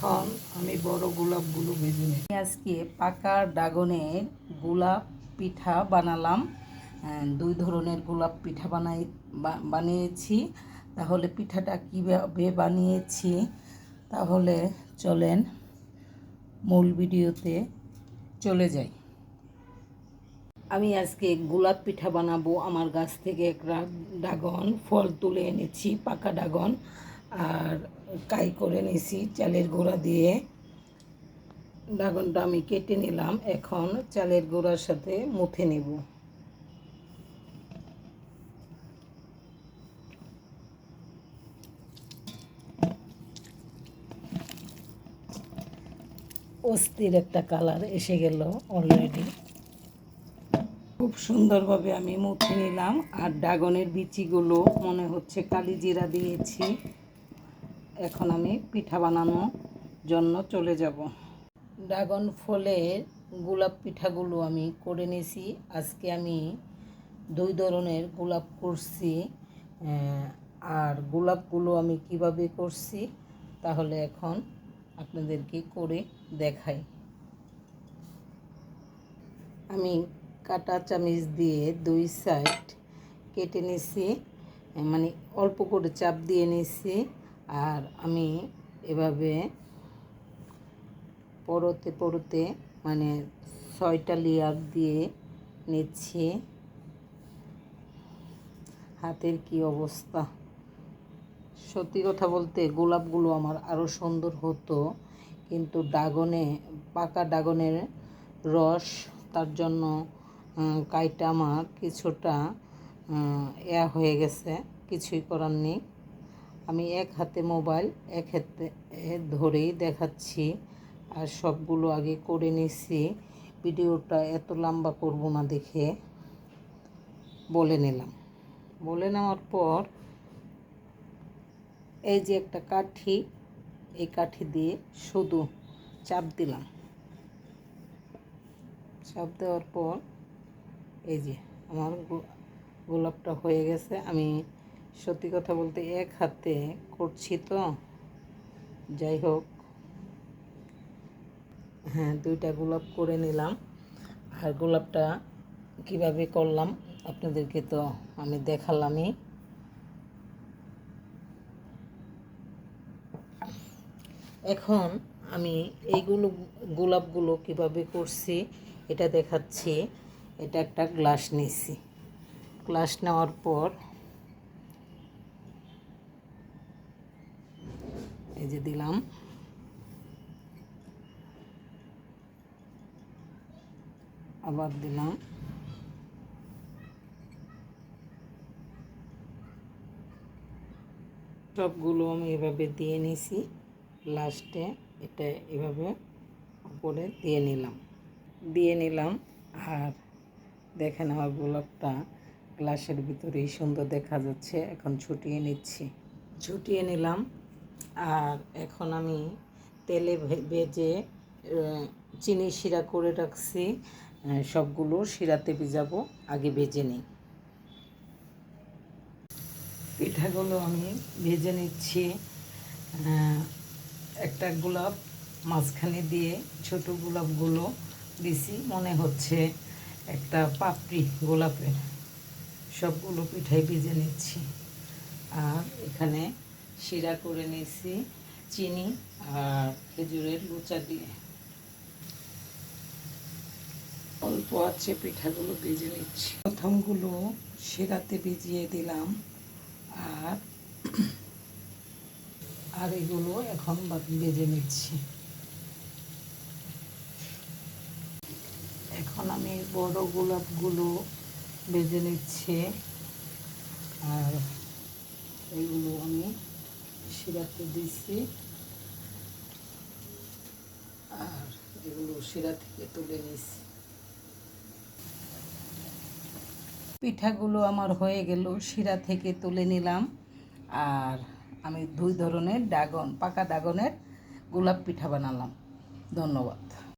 এখন আমি বড় গোলাপগুলো ভেজে নিই আজকে পাকা ড্রাগনের গোলাপ পিঠা বানালাম। দুই ধরনের গোলাপ পিঠা বানাই বানিয়েছি। তাহলে পিঠাটা কীভাবে বানিয়েছি? তাহলে চলেন মূল ভিডিওতে চলে যাই। আমি আজকে গোলাপ পিঠা বানাবো। আমার গাছ থেকে একটা ড্রাগন ফল তুলে এনেছি, পাকা ড্রাগন। আর কাই করে নিয়েছি চালের গুঁড়া দিয়ে। ড্রাগনটা আমি কেটে নিলাম, এখন চালের গুঁড়ার সাথে মুথে নেব। অস্থির একটা কালার এসে গেল অলরেডি খুব সুন্দরভাবে আমি মুছে নিলাম, আর ড্রাগনের বিচিগুলো মনে হচ্ছে কালি জিরা দিয়েছি। এখন আমি পিঠা বানানোর জন্য চলে যাব। ড্রাগন ফলের গোলাপ পিঠাগুলো আমি করে নিয়েছি। আজকে আমি দুই ধরনের গোলাপ করছি আর গোলাপগুলো আমি কীভাবে করছি তাহলে এখন আপনাদেরকে করে দেখাই। আমি কাটা চামিচ দিয়ে দুই সাইড কেটে নিছি মানে অল্প করে চাপ দিয়ে নিছি আর আমি এভাবে পরতে পরতে মানে ছয়টা লেয়ার দিয়ে নিচ্ছি। হাতের কি অবস্থা? সত্যি কথা বলতে গোলাপগুলো আমার আরও সুন্দর হতো, কিন্তু ডাগনে পাকা ডাগনের রস, তার জন্য কাইটা আমার কিছুটা ইয়া হয়ে গেছে, কিছুই করার নেই। আমি এক হাতে মোবাইল, এক হাতে ধরেই দেখাচ্ছি আর সবগুলো আগে করে নিছি। ভিডিওটা এত লম্বা করব না দেখে। বলে নিলাম। বলে নেওয়ার পর এই যে একটা কাঠি, এই কাঠি দিয়ে শুধু চাপ দিলাম। চাপ দেওয়ার পর এই যে আমার গোলাপটা হয়ে গেছে। আমি সত্যি কথা বলতে এক হাতে করছি তো। যাই হোক। হ্যাঁ দুইটা গোলাপ করে নিলাম। আর গোলাপটা কীভাবে করলাম, আপনাদেরকে তো আমি দেখালামই। এখন আমি এইগুলো গোলাপগুলো কীভাবে করছি, এটা দেখাচ্ছি। এটা একটা গ্লাস নিয়েছি। গ্লাস নেওয়ার পর এই দিলাম। আবার দিলাম। সবগুলো আমি এভাবে দিয়ে নিছি। লাস্টে এটা এভাবে উপরে দিয়ে নিলাম। দিয়ে নিলাম। আর দেখেন আমার গোলাপটা গ্লাসের ভিতরেই সুন্দর দেখা যাচ্ছে। এখন ছুটিয়ে নিচ্ছি। ছুটিয়ে নিলাম। আর এখন আমি তেলে ভেজে চিনি শিরা করে রাখছি। সবগুলো শিরাতে ভিজাবো, আগে ভেজে নিই। পিঠাগুলো আমি ভেজে নিচ্ছি। একটা গোলাপ মাঝখানে দিয়ে ছোট গোলাপগুলো দিছি, মনে হচ্ছে একটা পাপড়ি গোলাপের। সবগুলো পিঠাই ভেজে নিচ্ছি। আর এখানে শিরা করে নিয়েছি, চিনি আর খেজুরের লুচা দিয়ে। অল্প আছে, পিঠাগুলো ভেজে নিচ্ছি। প্রথমগুলো শিরাতে ভিজিয়ে দিলাম আর আর এগুলো এখন ভেজে নিচ্ছি। এখন আমি বড় গোলাপগুলো ভেজে নিচ্ছি আর এগুলো আমি শিরাতে দিচ্ছি আর এগুলো শিরা থেকে তুলে নিছি পিঠাগুলো আমার হয়ে গেল শিরা থেকে তুলে নিলাম। আর আমি দুই ধরনের ডাগন, পাকা ডাগনের গোলাপ পিঠা বানালাম। ধন্যবাদ।